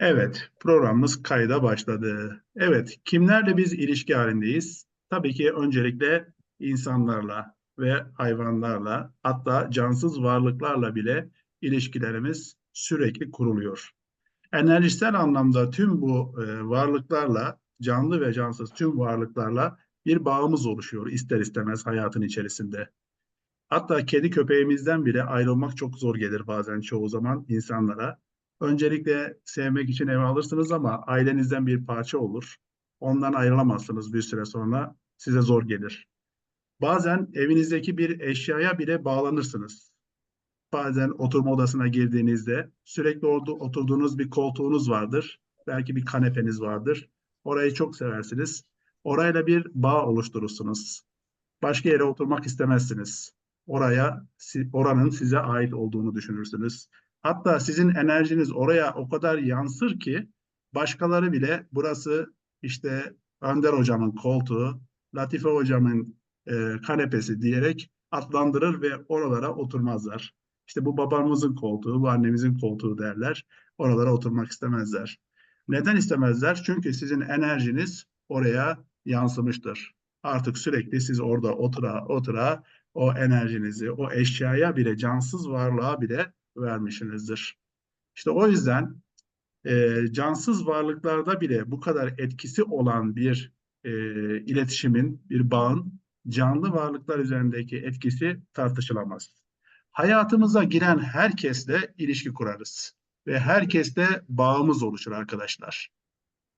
Evet, programımız kayda başladı. Evet, kimlerle biz ilişki halindeyiz? Tabii ki öncelikle insanlarla ve hayvanlarla, hatta cansız varlıklarla bile ilişkilerimiz sürekli kuruluyor. Enerjisel anlamda tüm bu e, varlıklarla, canlı ve cansız tüm varlıklarla bir bağımız oluşuyor ister istemez hayatın içerisinde. Hatta kedi köpeğimizden bile ayrılmak çok zor gelir bazen çoğu zaman insanlara. Öncelikle sevmek için eve alırsınız ama ailenizden bir parça olur. Ondan ayrılamazsınız bir süre sonra. Size zor gelir. Bazen evinizdeki bir eşyaya bile bağlanırsınız. Bazen oturma odasına girdiğinizde sürekli orada oturduğunuz bir koltuğunuz vardır. Belki bir kanepeniz vardır. Orayı çok seversiniz. Orayla bir bağ oluşturursunuz. Başka yere oturmak istemezsiniz. Oraya, oranın size ait olduğunu düşünürsünüz. Hatta sizin enerjiniz oraya o kadar yansır ki başkaları bile burası işte Önder hocamın koltuğu, Latife hocamın e, kanepesi diyerek adlandırır ve oralara oturmazlar. İşte bu babamızın koltuğu, bu annemizin koltuğu derler. Oralara oturmak istemezler. Neden istemezler? Çünkü sizin enerjiniz oraya yansımıştır. Artık sürekli siz orada otura otura o enerjinizi, o eşyaya bile, cansız varlığa bile vermişsinizdir. İşte o yüzden e, cansız varlıklarda bile bu kadar etkisi olan bir e, iletişimin, bir bağın canlı varlıklar üzerindeki etkisi tartışılamaz. Hayatımıza giren herkesle ilişki kurarız ve herkesle bağımız oluşur arkadaşlar.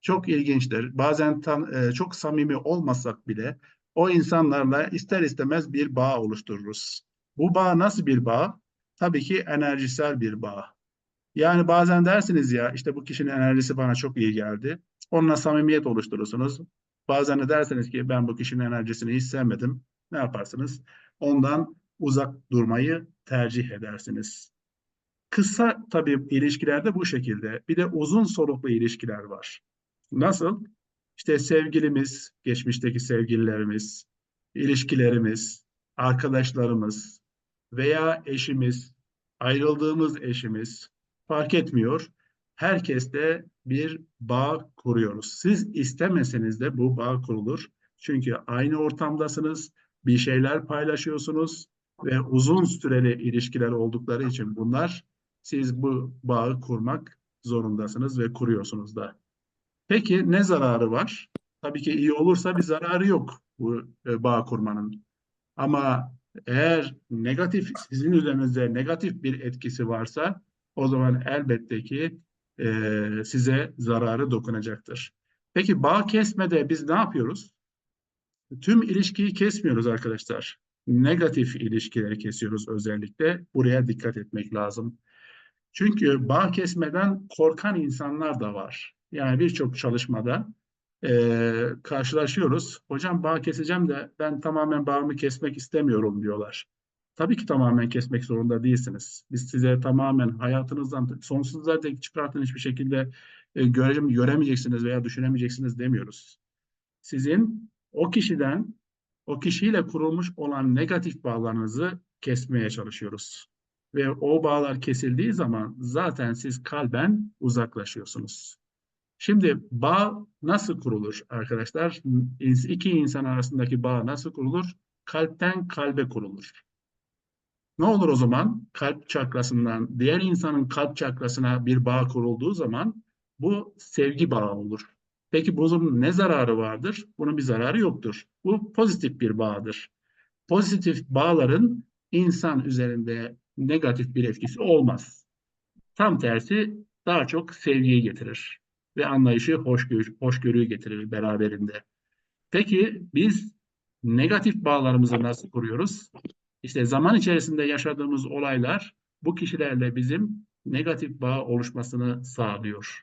Çok ilginçtir. Bazen tam, e, çok samimi olmasak bile o insanlarla ister istemez bir bağ oluştururuz. Bu bağ nasıl bir bağ? Tabii ki enerjisel bir bağ. Yani bazen dersiniz ya işte bu kişinin enerjisi bana çok iyi geldi. Onunla samimiyet oluşturursunuz. Bazen de dersiniz ki ben bu kişinin enerjisini hiç sevmedim. Ne yaparsınız? Ondan uzak durmayı tercih edersiniz. Kısa tabii ilişkilerde bu şekilde. Bir de uzun soluklu ilişkiler var. Nasıl? İşte sevgilimiz, geçmişteki sevgililerimiz, ilişkilerimiz, arkadaşlarımız veya eşimiz, ayrıldığımız eşimiz fark etmiyor. Herkesle bir bağ kuruyoruz. Siz istemeseniz de bu bağ kurulur. Çünkü aynı ortamdasınız, bir şeyler paylaşıyorsunuz ve uzun süreli ilişkiler oldukları için bunlar siz bu bağı kurmak zorundasınız ve kuruyorsunuz da. Peki ne zararı var? Tabii ki iyi olursa bir zararı yok bu e, bağ kurmanın. Ama eğer negatif sizin üzerinizde negatif bir etkisi varsa o zaman elbette ki e, size zararı dokunacaktır. Peki bağ kesmede biz ne yapıyoruz? Tüm ilişkiyi kesmiyoruz arkadaşlar. Negatif ilişkileri kesiyoruz özellikle. Buraya dikkat etmek lazım. Çünkü bağ kesmeden korkan insanlar da var. Yani birçok çalışmada e, karşılaşıyoruz. Hocam bağ keseceğim de ben tamamen bağımı kesmek istemiyorum diyorlar. Tabii ki tamamen kesmek zorunda değilsiniz. Biz size tamamen hayatınızdan sonsuzluğa dek çıkartın hiçbir şekilde e, göre, göremeyeceksiniz veya düşünemeyeceksiniz demiyoruz. Sizin o kişiden, o kişiyle kurulmuş olan negatif bağlarınızı kesmeye çalışıyoruz. Ve o bağlar kesildiği zaman zaten siz kalben uzaklaşıyorsunuz. Şimdi bağ nasıl kurulur arkadaşlar? İki insan arasındaki bağ nasıl kurulur? Kalpten kalbe kurulur. Ne olur o zaman? Kalp çakrasından diğer insanın kalp çakrasına bir bağ kurulduğu zaman bu sevgi bağı olur. Peki bunun ne zararı vardır? Bunun bir zararı yoktur. Bu pozitif bir bağdır. Pozitif bağların insan üzerinde negatif bir etkisi olmaz. Tam tersi daha çok sevgiyi getirir ve anlayışı, hoşgörü, hoşgörüyü getirir beraberinde. Peki biz negatif bağlarımızı nasıl kuruyoruz? İşte zaman içerisinde yaşadığımız olaylar bu kişilerle bizim negatif bağ oluşmasını sağlıyor.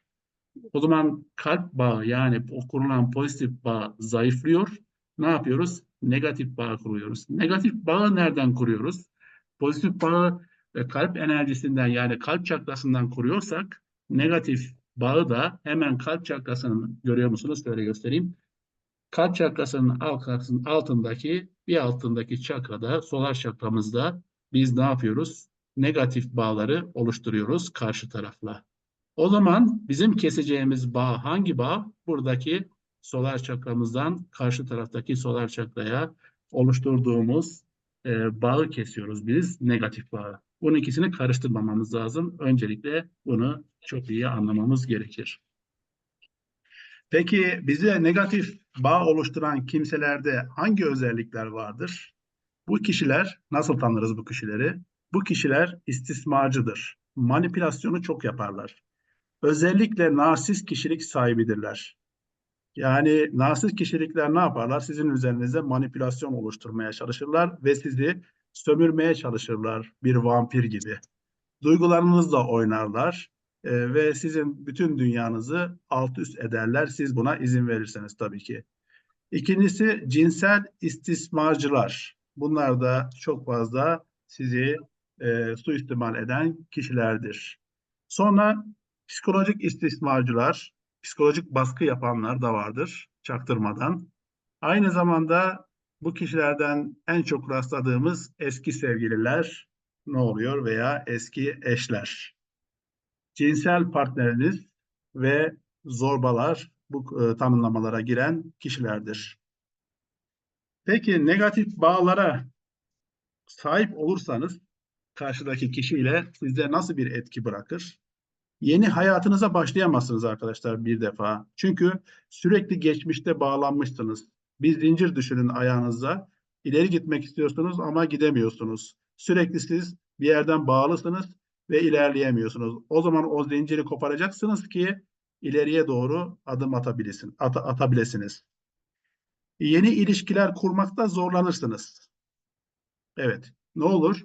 O zaman kalp bağı yani kurulan pozitif bağ zayıflıyor. Ne yapıyoruz? Negatif bağ kuruyoruz. Negatif bağı nereden kuruyoruz? Pozitif bağı e, kalp enerjisinden yani kalp çakrasından kuruyorsak negatif bağı da hemen kalp çakrasının görüyor musunuz? Şöyle göstereyim. Kalp çakrasının altındaki bir altındaki çakrada solar çakramızda biz ne yapıyoruz? negatif bağları oluşturuyoruz karşı tarafla. O zaman bizim keseceğimiz bağ hangi bağ? Buradaki solar çakramızdan karşı taraftaki solar çakraya oluşturduğumuz e, bağı kesiyoruz biz negatif bağı. Bunun ikisini karıştırmamamız lazım. Öncelikle bunu çok iyi anlamamız gerekir. Peki bize negatif bağ oluşturan kimselerde hangi özellikler vardır? Bu kişiler nasıl tanırız bu kişileri? Bu kişiler istismarcıdır. Manipülasyonu çok yaparlar. Özellikle narsist kişilik sahibidirler. Yani narsist kişilikler ne yaparlar? Sizin üzerinizde manipülasyon oluşturmaya çalışırlar ve sizi sömürmeye çalışırlar bir vampir gibi. Duygularınızla oynarlar e, ve sizin bütün dünyanızı alt üst ederler. Siz buna izin verirseniz tabii ki. İkincisi cinsel istismarcılar. Bunlar da çok fazla sizi e, suistimal eden kişilerdir. Sonra psikolojik istismarcılar, psikolojik baskı yapanlar da vardır çaktırmadan. Aynı zamanda bu kişilerden en çok rastladığımız eski sevgililer ne oluyor veya eski eşler. Cinsel partneriniz ve zorbalar bu e, tanımlamalara giren kişilerdir. Peki negatif bağlara sahip olursanız karşıdaki kişiyle sizde nasıl bir etki bırakır? Yeni hayatınıza başlayamazsınız arkadaşlar bir defa. Çünkü sürekli geçmişte bağlanmışsınız. Bir zincir düşünün ayağınızda. İleri gitmek istiyorsunuz ama gidemiyorsunuz. Sürekli siz bir yerden bağlısınız ve ilerleyemiyorsunuz. O zaman o zinciri koparacaksınız ki ileriye doğru adım atabilirsin, at atabilirsiniz. Yeni ilişkiler kurmakta zorlanırsınız. Evet, ne olur?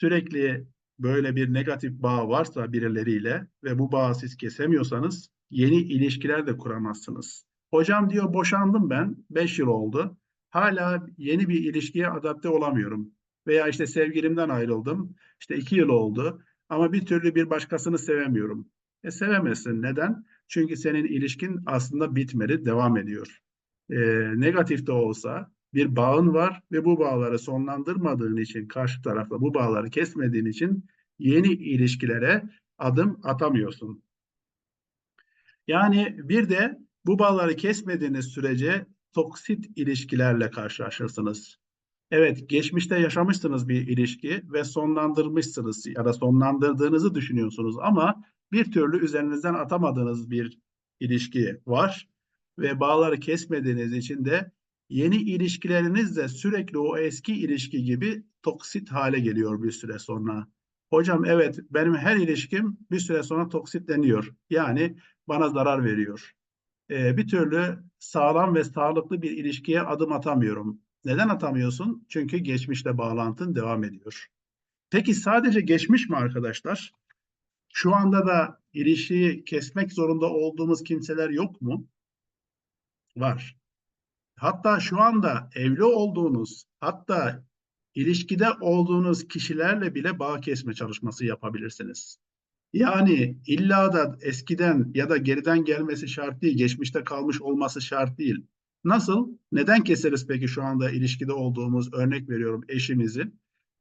Sürekli böyle bir negatif bağ varsa birileriyle ve bu bağı siz kesemiyorsanız yeni ilişkiler de kuramazsınız. Hocam diyor boşandım ben 5 yıl oldu. Hala yeni bir ilişkiye adapte olamıyorum. Veya işte sevgilimden ayrıldım. İşte 2 yıl oldu. Ama bir türlü bir başkasını sevemiyorum. E sevemezsin. Neden? Çünkü senin ilişkin aslında bitmedi, devam ediyor. E, negatif de olsa bir bağın var ve bu bağları sonlandırmadığın için karşı tarafla bu bağları kesmediğin için yeni ilişkilere adım atamıyorsun. Yani bir de bu bağları kesmediğiniz sürece toksit ilişkilerle karşılaşırsınız. Evet, geçmişte yaşamışsınız bir ilişki ve sonlandırmışsınız ya da sonlandırdığınızı düşünüyorsunuz ama bir türlü üzerinizden atamadığınız bir ilişki var ve bağları kesmediğiniz için de yeni ilişkileriniz de sürekli o eski ilişki gibi toksit hale geliyor bir süre sonra. Hocam evet benim her ilişkim bir süre sonra toksitleniyor. Yani bana zarar veriyor. Ee, bir türlü sağlam ve sağlıklı bir ilişkiye adım atamıyorum. Neden atamıyorsun? Çünkü geçmişle bağlantın devam ediyor. Peki sadece geçmiş mi arkadaşlar? Şu anda da ilişkiyi kesmek zorunda olduğumuz kimseler yok mu? Var. Hatta şu anda evli olduğunuz, hatta ilişkide olduğunuz kişilerle bile bağ kesme çalışması yapabilirsiniz. Yani illa da eskiden ya da geriden gelmesi şart değil, geçmişte kalmış olması şart değil. Nasıl? Neden keseriz peki şu anda ilişkide olduğumuz örnek veriyorum eşimizi?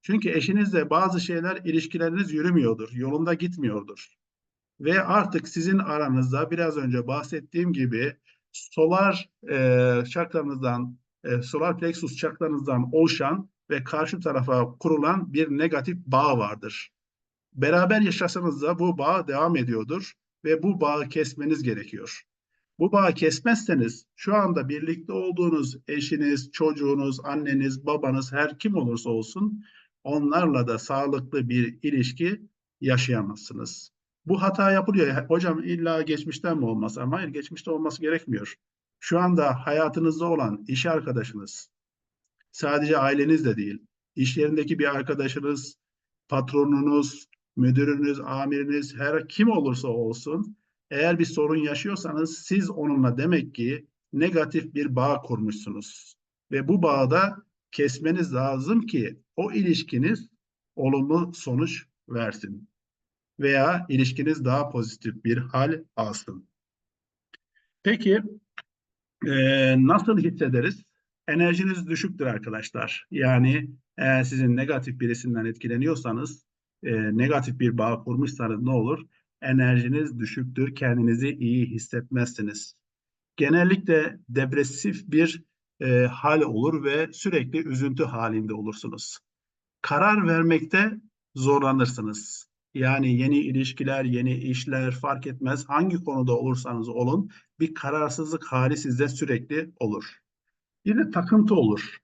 Çünkü eşinizle bazı şeyler ilişkileriniz yürümüyordur, yolunda gitmiyordur. Ve artık sizin aranızda biraz önce bahsettiğim gibi solar e, çakranızdan, e, solar plexus çakranızdan oluşan ve karşı tarafa kurulan bir negatif bağ vardır. Beraber yaşasanız da bu bağ devam ediyordur ve bu bağı kesmeniz gerekiyor. Bu bağı kesmezseniz şu anda birlikte olduğunuz eşiniz, çocuğunuz, anneniz, babanız her kim olursa olsun onlarla da sağlıklı bir ilişki yaşayamazsınız. Bu hata yapılıyor. Hocam illa geçmişten mi olmaz? Ama hayır geçmişte olması gerekmiyor. Şu anda hayatınızda olan iş arkadaşınız, sadece aileniz de değil, iş yerindeki bir arkadaşınız, patronunuz, müdürünüz, amiriniz, her kim olursa olsun, eğer bir sorun yaşıyorsanız siz onunla demek ki negatif bir bağ kurmuşsunuz. Ve bu bağda kesmeniz lazım ki o ilişkiniz olumlu sonuç versin veya ilişkiniz daha pozitif bir hal alsın. Peki e, nasıl hissederiz? Enerjiniz düşüktür arkadaşlar. Yani eğer sizin negatif birisinden etkileniyorsanız e, negatif bir bağ kurmuşsanız ne olur? Enerjiniz düşüktür, kendinizi iyi hissetmezsiniz. Genellikle depresif bir e, hal olur ve sürekli üzüntü halinde olursunuz. Karar vermekte zorlanırsınız. Yani yeni ilişkiler, yeni işler fark etmez hangi konuda olursanız olun bir kararsızlık hali sizde sürekli olur. Bir de takıntı olur.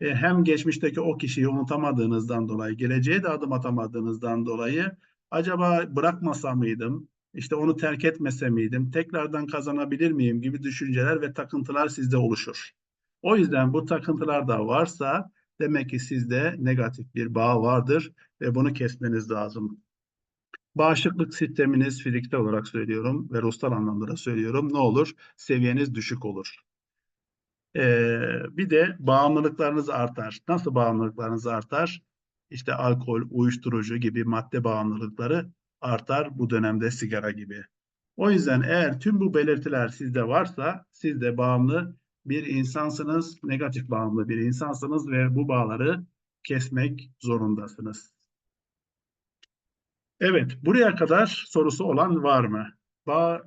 E, hem geçmişteki o kişiyi unutamadığınızdan dolayı, geleceğe de adım atamadığınızdan dolayı acaba bırakmasa mıydım, işte onu terk etmese miydim, tekrardan kazanabilir miyim gibi düşünceler ve takıntılar sizde oluşur. O yüzden bu takıntılar da varsa demek ki sizde negatif bir bağ vardır ve bunu kesmeniz lazım. Bağışıklık sisteminiz fiziksel olarak söylüyorum ve ruhsal anlamda da söylüyorum. Ne olur? Seviyeniz düşük olur. Ee, bir de bağımlılıklarınız artar. Nasıl bağımlılıklarınız artar? İşte alkol, uyuşturucu gibi madde bağımlılıkları artar bu dönemde sigara gibi. O yüzden eğer tüm bu belirtiler sizde varsa siz de bağımlı bir insansınız, negatif bağımlı bir insansınız ve bu bağları kesmek zorundasınız. Evet, buraya kadar sorusu olan var mı? Bağ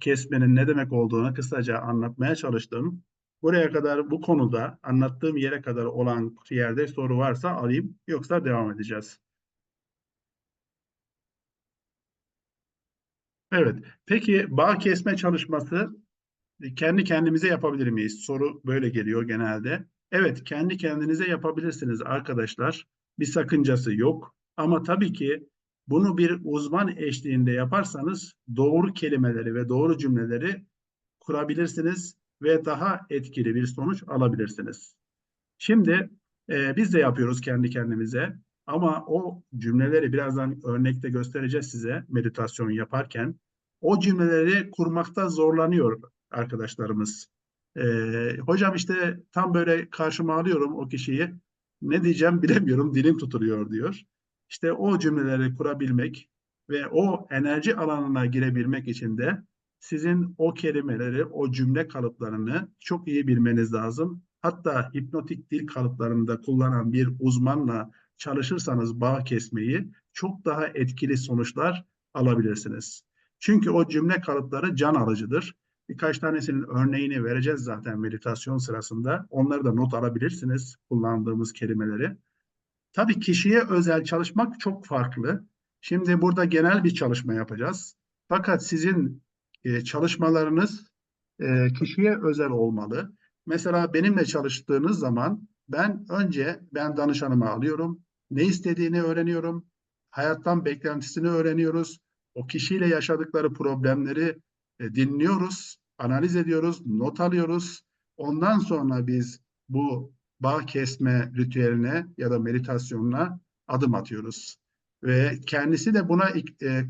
kesmenin ne demek olduğunu kısaca anlatmaya çalıştım. Buraya kadar bu konuda anlattığım yere kadar olan yerde soru varsa alayım yoksa devam edeceğiz. Evet. Peki bağ kesme çalışması kendi kendimize yapabilir miyiz? Soru böyle geliyor genelde. Evet, kendi kendinize yapabilirsiniz arkadaşlar. Bir sakıncası yok. Ama tabii ki bunu bir uzman eşliğinde yaparsanız doğru kelimeleri ve doğru cümleleri kurabilirsiniz ve daha etkili bir sonuç alabilirsiniz. Şimdi e, biz de yapıyoruz kendi kendimize ama o cümleleri birazdan örnekte göstereceğiz size meditasyon yaparken. O cümleleri kurmakta zorlanıyor arkadaşlarımız. E, hocam işte tam böyle karşıma alıyorum o kişiyi. Ne diyeceğim bilemiyorum, dilim tutuluyor diyor. İşte o cümleleri kurabilmek ve o enerji alanına girebilmek için de sizin o kelimeleri, o cümle kalıplarını çok iyi bilmeniz lazım. Hatta hipnotik dil kalıplarında kullanan bir uzmanla çalışırsanız bağ kesmeyi çok daha etkili sonuçlar alabilirsiniz. Çünkü o cümle kalıpları can alıcıdır. Birkaç tanesinin örneğini vereceğiz zaten meditasyon sırasında. Onları da not alabilirsiniz kullandığımız kelimeleri. Tabii kişiye özel çalışmak çok farklı. Şimdi burada genel bir çalışma yapacağız. Fakat sizin e, çalışmalarınız e, kişiye özel olmalı. Mesela benimle çalıştığınız zaman ben önce ben danışanımı alıyorum. Ne istediğini öğreniyorum. Hayattan beklentisini öğreniyoruz. O kişiyle yaşadıkları problemleri e, dinliyoruz, analiz ediyoruz, not alıyoruz. Ondan sonra biz bu bağ kesme ritüeline ya da meditasyonuna adım atıyoruz. Ve kendisi de buna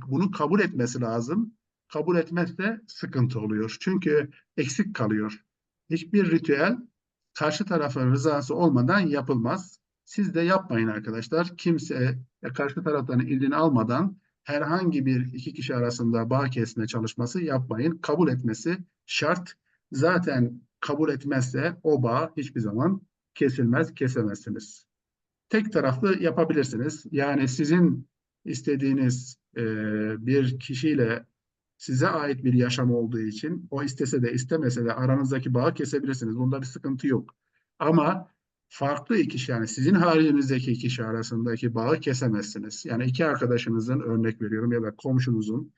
bunu kabul etmesi lazım. Kabul etmezse sıkıntı oluyor. Çünkü eksik kalıyor. Hiçbir ritüel karşı tarafın rızası olmadan yapılmaz. Siz de yapmayın arkadaşlar. Kimse karşı taraftan izni almadan herhangi bir iki kişi arasında bağ kesme çalışması yapmayın. Kabul etmesi şart. Zaten kabul etmezse o bağ hiçbir zaman kesilmez, kesemezsiniz. Tek taraflı yapabilirsiniz. Yani sizin istediğiniz e, bir kişiyle size ait bir yaşam olduğu için o istese de istemese de aranızdaki bağı kesebilirsiniz. Bunda bir sıkıntı yok. Ama farklı iki kişi yani sizin halinizdeki iki kişi arasındaki bağı kesemezsiniz. Yani iki arkadaşınızın örnek veriyorum ya da komşunuzun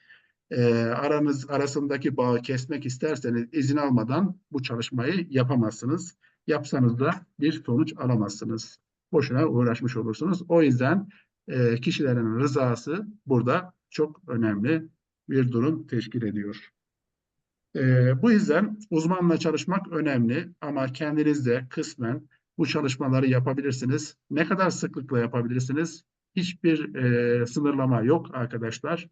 e, aranız arasındaki bağı kesmek isterseniz izin almadan bu çalışmayı yapamazsınız. Yapsanız da bir sonuç alamazsınız. Boşuna uğraşmış olursunuz. O yüzden e, kişilerin rızası burada çok önemli bir durum teşkil ediyor. E, bu yüzden uzmanla çalışmak önemli ama kendiniz de kısmen bu çalışmaları yapabilirsiniz. Ne kadar sıklıkla yapabilirsiniz? Hiçbir e, sınırlama yok arkadaşlar.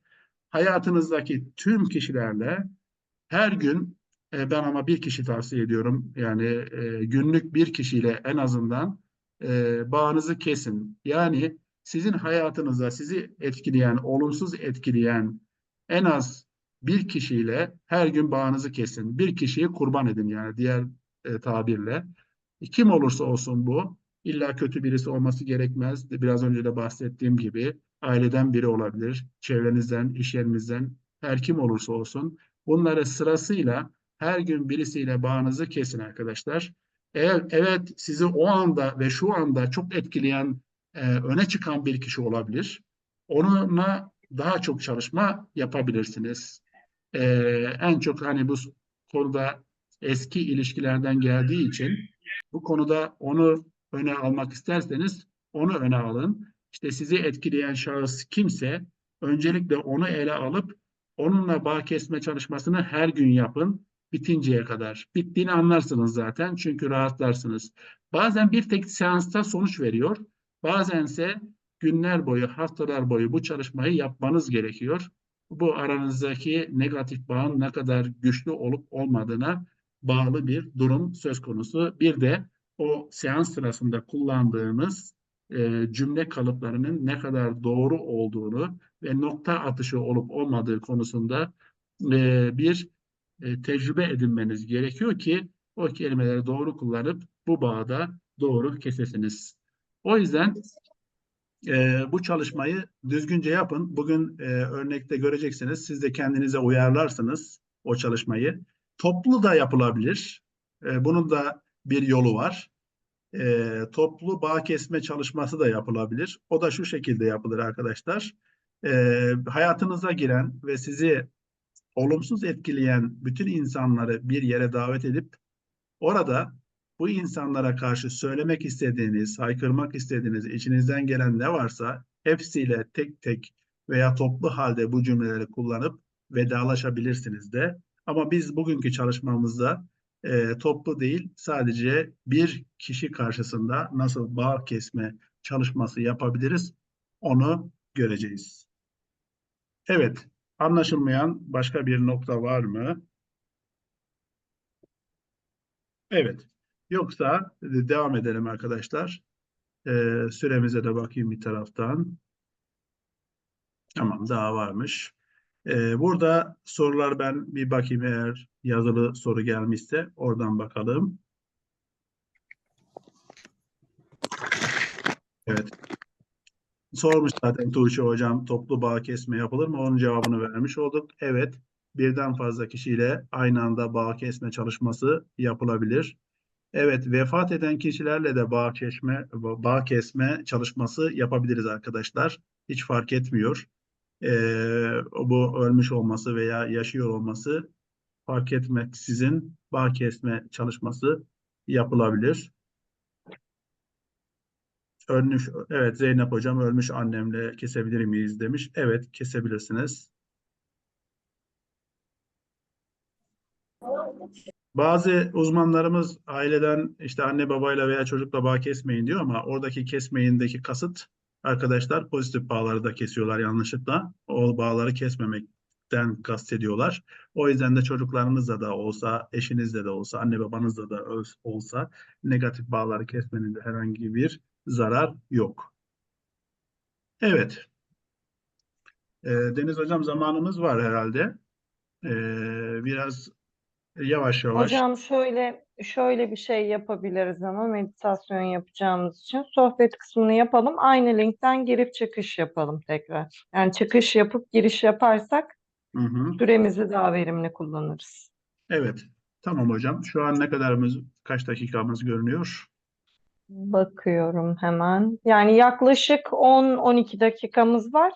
Hayatınızdaki tüm kişilerle her gün e, ben ama bir kişi tavsiye ediyorum. Yani e, günlük bir kişiyle en azından e, bağınızı kesin. Yani sizin hayatınıza sizi etkileyen, olumsuz etkileyen en az bir kişiyle her gün bağınızı kesin. Bir kişiyi kurban edin yani diğer e, tabirle. Kim olursa olsun bu, illa kötü birisi olması gerekmez. Biraz önce de bahsettiğim gibi aileden biri olabilir, çevrenizden, iş yerinizden, her kim olursa olsun. Bunları sırasıyla her gün birisiyle bağınızı kesin arkadaşlar. Eğer evet sizi o anda ve şu anda çok etkileyen, e, öne çıkan bir kişi olabilir. Onunla daha çok çalışma yapabilirsiniz. E, en çok hani bu konuda eski ilişkilerden geldiği için bu konuda onu öne almak isterseniz onu öne alın. İşte sizi etkileyen şahıs kimse öncelikle onu ele alıp onunla bağ kesme çalışmasını her gün yapın bitinceye kadar. Bittiğini anlarsınız zaten çünkü rahatlarsınız. Bazen bir tek seansta sonuç veriyor. Bazense günler boyu, haftalar boyu bu çalışmayı yapmanız gerekiyor. Bu aranızdaki negatif bağın ne kadar güçlü olup olmadığına bağlı bir durum söz konusu. Bir de o seans sırasında kullandığınız e, cümle kalıplarının ne kadar doğru olduğunu ve nokta atışı olup olmadığı konusunda e, bir e, tecrübe edinmeniz gerekiyor ki o kelimeleri doğru kullanıp bu bağda doğru kesesiniz. O yüzden e, bu çalışmayı düzgünce yapın. Bugün e, örnekte göreceksiniz. Siz de kendinize uyarlarsınız o çalışmayı. Toplu da yapılabilir. E, bunun da bir yolu var. E, toplu bağ kesme çalışması da yapılabilir. O da şu şekilde yapılır arkadaşlar. E, hayatınıza giren ve sizi olumsuz etkileyen bütün insanları bir yere davet edip orada bu insanlara karşı söylemek istediğiniz, haykırmak istediğiniz, içinizden gelen ne varsa hepsiyle tek tek veya toplu halde bu cümleleri kullanıp vedalaşabilirsiniz de. Ama biz bugünkü çalışmamızda e, toplu değil, sadece bir kişi karşısında nasıl bağ kesme çalışması yapabiliriz, onu göreceğiz. Evet, anlaşılmayan başka bir nokta var mı? Evet. Yoksa e, devam edelim arkadaşlar. Ee, süremize de bakayım bir taraftan. Tamam daha varmış. Ee, burada sorular ben bir bakayım eğer yazılı soru gelmişse oradan bakalım. Evet. Sormuş zaten Tuğçe hocam toplu bağ kesme yapılır mı? Onun cevabını vermiş olduk. Evet. Birden fazla kişiyle aynı anda bağ kesme çalışması yapılabilir. Evet, vefat eden kişilerle de bağ kesme, bağ kesme çalışması yapabiliriz arkadaşlar. Hiç fark etmiyor. Ee, bu ölmüş olması veya yaşıyor olması fark etmeksizin bağ kesme çalışması yapılabilir. Ölmüş, evet Zeynep hocam ölmüş annemle kesebilir miyiz demiş. Evet kesebilirsiniz. Bazı uzmanlarımız aileden işte anne babayla veya çocukla bağ kesmeyin diyor ama oradaki kesmeyindeki kasıt arkadaşlar pozitif bağları da kesiyorlar yanlışlıkla. O bağları kesmemekten kastediyorlar. O yüzden de çocuklarınızla da olsa, eşinizle de olsa, anne babanızla da olsa negatif bağları kesmenin de herhangi bir zarar yok. Evet. Ee, Deniz Hocam zamanımız var herhalde. Ee, biraz yavaş yavaş. Hocam şöyle şöyle bir şey yapabiliriz ama meditasyon yapacağımız için sohbet kısmını yapalım. Aynı linkten girip çıkış yapalım tekrar. Yani çıkış yapıp giriş yaparsak Hı hı. süremizi daha verimli kullanırız. Evet. Tamam hocam. Şu an ne kadarımız, kaç dakikamız görünüyor? Bakıyorum hemen. Yani yaklaşık 10-12 dakikamız var.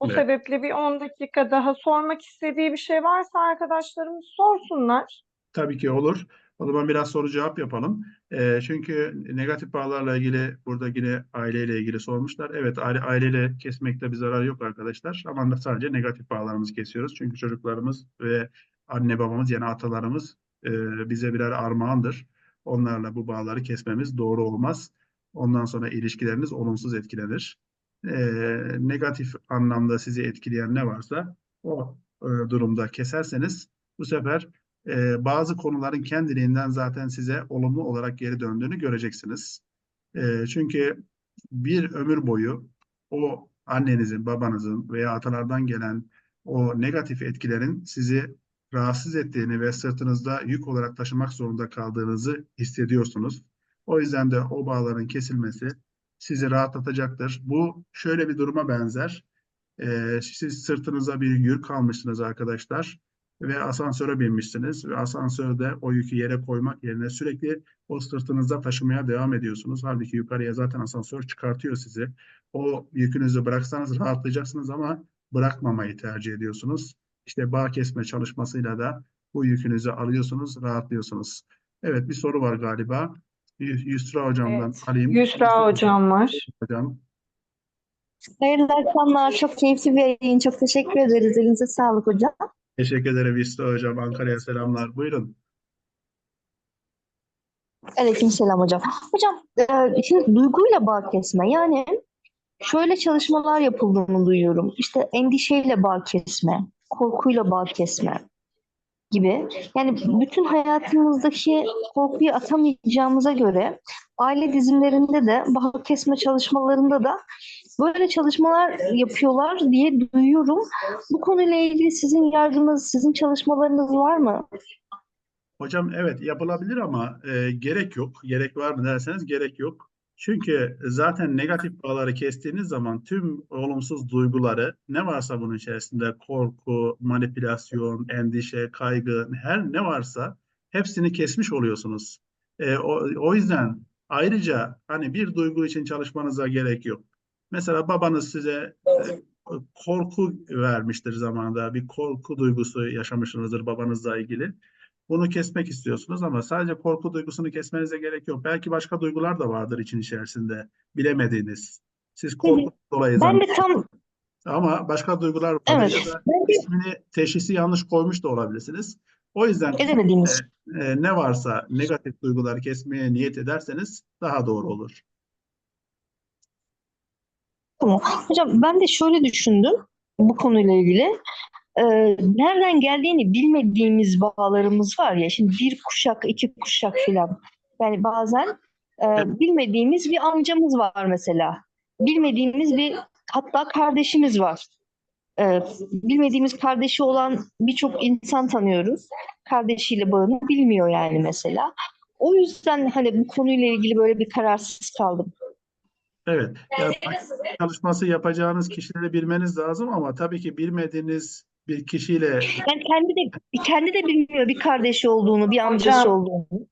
O Evet. sebeple bir 10 dakika daha sormak istediği bir şey varsa arkadaşlarımız sorsunlar. Tabii ki olur. O zaman biraz soru cevap yapalım. Ee, çünkü negatif bağlarla ilgili burada yine aileyle ilgili sormuşlar. Evet aile, aileyle kesmekte bir zarar yok arkadaşlar. Ama sadece negatif bağlarımızı kesiyoruz. Çünkü çocuklarımız ve anne babamız yani atalarımız e, bize birer armağandır. Onlarla bu bağları kesmemiz doğru olmaz. Ondan sonra ilişkileriniz olumsuz etkilenir. Ee, negatif anlamda sizi etkileyen ne varsa o e, durumda keserseniz bu sefer e, bazı konuların kendiliğinden zaten size olumlu olarak geri döndüğünü göreceksiniz. E, çünkü bir ömür boyu o annenizin, babanızın veya atalardan gelen o negatif etkilerin sizi rahatsız ettiğini ve sırtınızda yük olarak taşımak zorunda kaldığınızı hissediyorsunuz. O yüzden de o bağların kesilmesi sizi rahatlatacaktır. Bu şöyle bir duruma benzer. Ee, siz sırtınıza bir yük almışsınız arkadaşlar ve asansöre binmişsiniz ve asansörde o yükü yere koymak yerine sürekli o sırtınızda taşımaya devam ediyorsunuz. Halbuki yukarıya zaten asansör çıkartıyor sizi. O yükünüzü bıraksanız rahatlayacaksınız ama bırakmamayı tercih ediyorsunuz. İşte bağ kesme çalışmasıyla da bu yükünüzü alıyorsunuz, rahatlıyorsunuz. Evet bir soru var galiba. Yusra hocamdan Evet. alayım. Yusra hocam var. Hocam. Hayırlı akşamlar. Çok keyifli bir yayın. Çok teşekkür ederiz. Elinize sağlık hocam. Teşekkür ederim Yusra hocam. Ankara'ya selamlar. Buyurun. Aleykümselam hocam. Hocam, e, şimdi duyguyla bağ kesme. Yani şöyle çalışmalar yapıldığını duyuyorum. İşte endişeyle bağ kesme, korkuyla bağ kesme gibi. Yani bütün hayatımızdaki korkuyu atamayacağımıza göre aile dizimlerinde de bağ kesme çalışmalarında da böyle çalışmalar yapıyorlar diye duyuyorum. Bu konuyla ilgili sizin yardımınız, sizin çalışmalarınız var mı? Hocam evet yapılabilir ama e, gerek yok. Gerek var mı derseniz gerek yok. Çünkü zaten negatif bağları kestiğiniz zaman tüm olumsuz duyguları ne varsa bunun içerisinde korku, manipülasyon, endişe, kaygı her ne varsa hepsini kesmiş oluyorsunuz. E, o, o yüzden ayrıca hani bir duygu için çalışmanıza gerek yok. Mesela babanız size e, korku vermiştir zamanında. Bir korku duygusu yaşamışsınızdır babanızla ilgili. Bunu kesmek istiyorsunuz ama sadece korku duygusunu kesmenize gerek yok. Belki başka duygular da vardır için içerisinde bilemediğiniz. Siz korku dolayı Ben de tam ama başka duygular vardır Evet. da ismini teşhisi yanlış koymuş da olabilirsiniz. O yüzden edemediğimiz. e, ne varsa negatif duyguları kesmeye niyet ederseniz daha doğru olur. Tamam. Hocam ben de şöyle düşündüm bu konuyla ilgili. Ee, nereden geldiğini bilmediğimiz bağlarımız var ya. Şimdi bir kuşak, iki kuşak filan. Yani bazen e, bilmediğimiz bir amcamız var mesela. Bilmediğimiz bir hatta kardeşimiz var. Ee, bilmediğimiz kardeşi olan birçok insan tanıyoruz. Kardeşiyle bağını bilmiyor yani mesela. O yüzden hani bu konuyla ilgili böyle bir kararsız kaldım. Evet. Yani çalışması yapacağınız kişileri bilmeniz lazım ama tabii ki bilmediğiniz bir kişiyle Yani kendi de kendi de bilmiyor bir kardeşi olduğunu, bir amcası Hocam, olduğunu.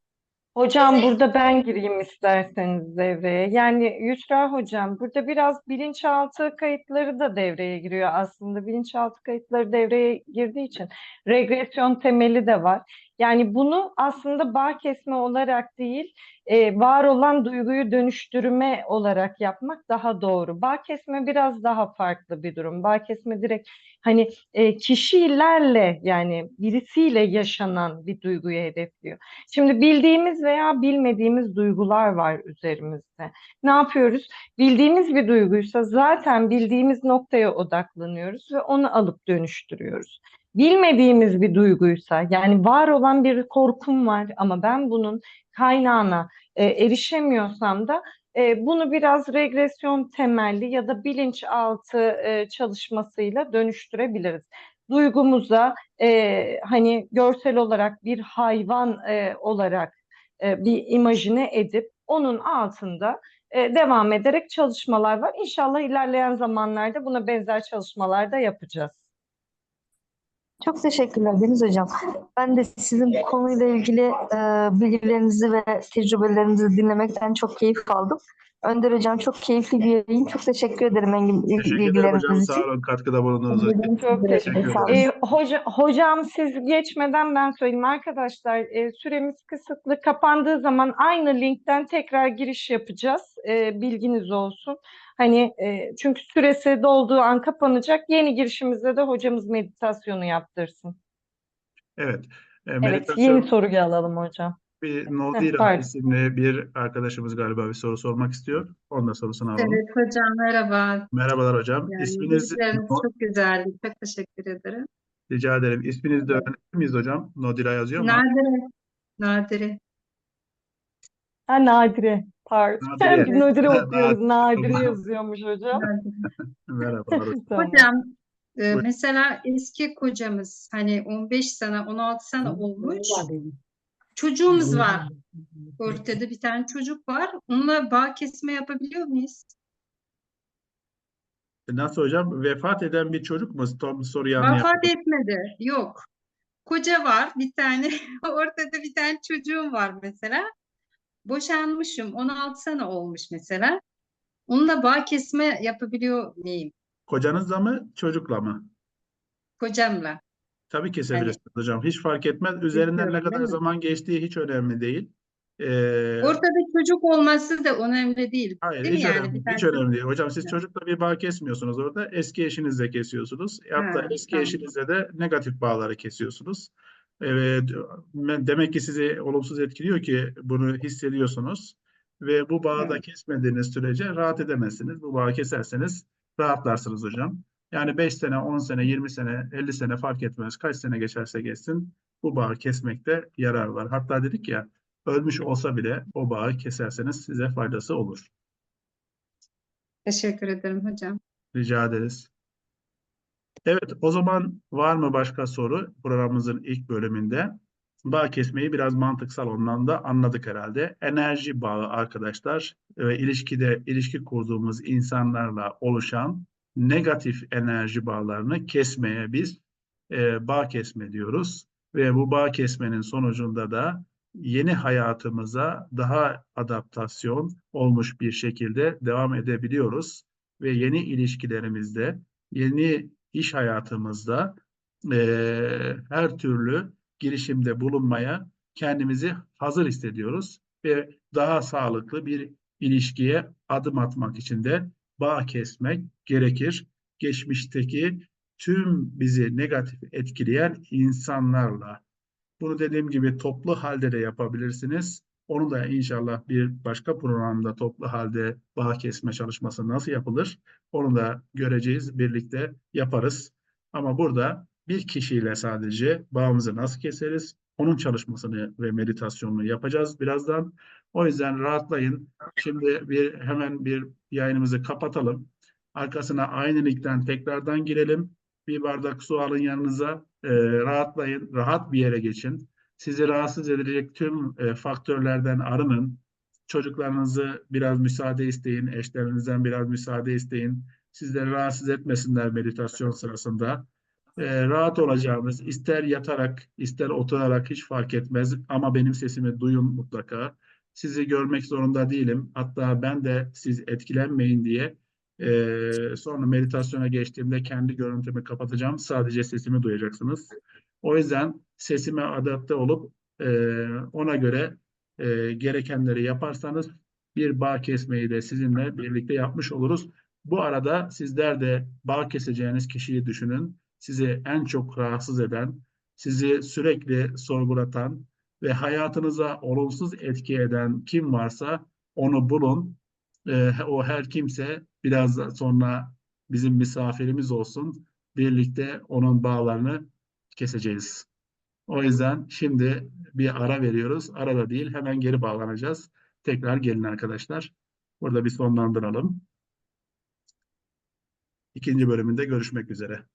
Hocam burada ben gireyim isterseniz devreye. Yani Yusra hocam burada biraz bilinçaltı kayıtları da devreye giriyor aslında. Bilinçaltı kayıtları devreye girdiği için regresyon temeli de var. Yani bunu aslında bağ kesme olarak değil, e, var olan duyguyu dönüştürme olarak yapmak daha doğru. Bağ kesme biraz daha farklı bir durum. Bağ kesme direkt hani e, kişilerle yani birisiyle yaşanan bir duyguyu hedefliyor. Şimdi bildiğimiz veya bilmediğimiz duygular var üzerimizde. Ne yapıyoruz? Bildiğimiz bir duyguysa zaten bildiğimiz noktaya odaklanıyoruz ve onu alıp dönüştürüyoruz. Bilmediğimiz bir duyguysa yani var olan bir korkum var ama ben bunun kaynağına e, erişemiyorsam da e, bunu biraz regresyon temelli ya da bilinçaltı e, çalışmasıyla dönüştürebiliriz. Duygumuza e, hani görsel olarak bir hayvan e, olarak e, bir imajine edip onun altında e, devam ederek çalışmalar var. İnşallah ilerleyen zamanlarda buna benzer çalışmalar da yapacağız. Çok teşekkürler Deniz Hocam. Ben de sizin konuyla ilgili e, bilgilerinizi ve tecrübelerinizi dinlemekten çok keyif aldım. Önder Hocam çok keyifli bir yayın. Çok teşekkür ederim engin teşekkür ederim bilgileriniz için. Sağ olun katkıda bulunduğunuz için. Çok teşekkür ederim. E, hoca, hocam siz geçmeden ben söyleyeyim arkadaşlar e, süremiz kısıtlı kapandığı zaman aynı linkten tekrar giriş yapacağız E, bilginiz olsun hani e, çünkü süresi dolduğu an kapanacak yeni girişimizde de hocamız meditasyonu yaptırsın. Evet. E, Evet meditasyon yeni soruyu alalım hocam. Bir Nodira pardon. isimli bir arkadaşımız galiba bir soru sormak istiyor. Onun da sorusunu alalım. Evet hocam merhaba. Merhabalar hocam. Yani İsminiz bilgileriniz çok güzeldi. Çok teşekkür ederim. rica ederim. İsminizi de öğrenebilir miyiz hocam? Nodira yazıyor mu? Nadire. Nadire. Ha Nadire pardon. Nadire. Hem Nadire okuyoruz. Nadire yazıyormuş hocam. Merhabalar hocam. Hocam e, mesela eski kocamız hani 15 sene 16 sene olmuş. Çocuğumuz var. Ortada bir tane çocuk var. Onunla bağ kesme yapabiliyor muyuz? Nasıl hocam? Vefat eden bir çocuk mu? Tam soruyu anlayamadım. Vefat etmedi. Yok. Koca var bir tane. Ortada bir tane çocuğum var mesela. Boşanmışım. 16 sene olmuş mesela. Onunla bağ kesme yapabiliyor muyum? Kocanızla mı, çocukla mı? Kocamla. Tabii kesebilirsiniz hocam. Hiç fark etmez. Üzerinden ne kadar zaman geçtiği hiç önemli değil. Ee, Ortada çocuk olması da önemli değil. Hayır, Değil hiç yani? önemli, hiç önemli değil. Hocam siz çocukla bir bağ kesmiyorsunuz orada. Eski eşinizle kesiyorsunuz. Hatta Ha, eski tamam. eşinizle de negatif bağları kesiyorsunuz. Evet, demek ki sizi olumsuz etkiliyor ki bunu hissediyorsunuz. Ve bu bağı da kesmediğiniz sürece rahat edemezsiniz. Bu bağı keserseniz rahatlarsınız hocam. Yani 5 sene, 10 sene, 20 sene, 50 sene fark etmez. Kaç sene geçerse geçsin bu bağı kesmekte yarar var. Hatta dedik ya ölmüş olsa bile o bağı keserseniz size faydası olur. Teşekkür ederim hocam. Rica ederiz. Evet, o zaman var mı başka soru programımızın ilk bölümünde? Bağ kesmeyi biraz mantıksal ondan da anladık herhalde. Enerji bağı arkadaşlar ve ilişkide ilişki kurduğumuz insanlarla oluşan negatif enerji bağlarını kesmeye biz e, bağ kesme diyoruz. Ve bu bağ kesmenin sonucunda da yeni hayatımıza daha adaptasyon olmuş bir şekilde devam edebiliyoruz. Ve yeni ilişkilerimizde, yeni iş hayatımızda eee, her türlü girişimde bulunmaya kendimizi hazır hissediyoruz ve daha sağlıklı bir ilişkiye adım atmak için de bağ kesmek gerekir. Geçmişteki tüm bizi negatif etkileyen insanlarla. Bunu dediğim gibi toplu halde de yapabilirsiniz. Onu da inşallah bir başka programda toplu halde bağ kesme çalışması nasıl yapılır? Onu da göreceğiz, birlikte yaparız. Ama burada bir kişiyle sadece bağımızı nasıl keseriz? Onun çalışmasını ve meditasyonunu yapacağız birazdan. O yüzden rahatlayın. Şimdi bir hemen bir yayınımızı kapatalım. Arkasına aynı linkten tekrardan girelim. Bir bardak su alın yanınıza. Ee, rahatlayın. Rahat bir yere geçin. Sizi rahatsız edecek tüm e, faktörlerden arının. Çocuklarınızı biraz müsaade isteyin. Eşlerinizden biraz müsaade isteyin. Sizleri rahatsız etmesinler meditasyon sırasında. Ee, rahat olacağınız, ister yatarak, ister oturarak hiç fark etmez. Ama benim sesimi duyun mutlaka. Sizi görmek zorunda değilim. Hatta ben de siz etkilenmeyin diye e, sonra meditasyona geçtiğimde kendi görüntümü kapatacağım. Sadece sesimi duyacaksınız. O yüzden sesime adapte olup e, ona göre e, gerekenleri yaparsanız bir bağ kesmeyi de sizinle birlikte yapmış oluruz. Bu arada sizler de bağ keseceğiniz kişiyi düşünün. Sizi en çok rahatsız eden, sizi sürekli sorgulatan ve hayatınıza olumsuz etki eden kim varsa onu bulun. Ee, o her kimse biraz sonra bizim misafirimiz olsun. Birlikte onun bağlarını keseceğiz. O yüzden şimdi bir ara veriyoruz. Arada değil, hemen geri bağlanacağız. Tekrar gelin arkadaşlar. Burada bir sonlandıralım. İkinci bölümünde görüşmek üzere.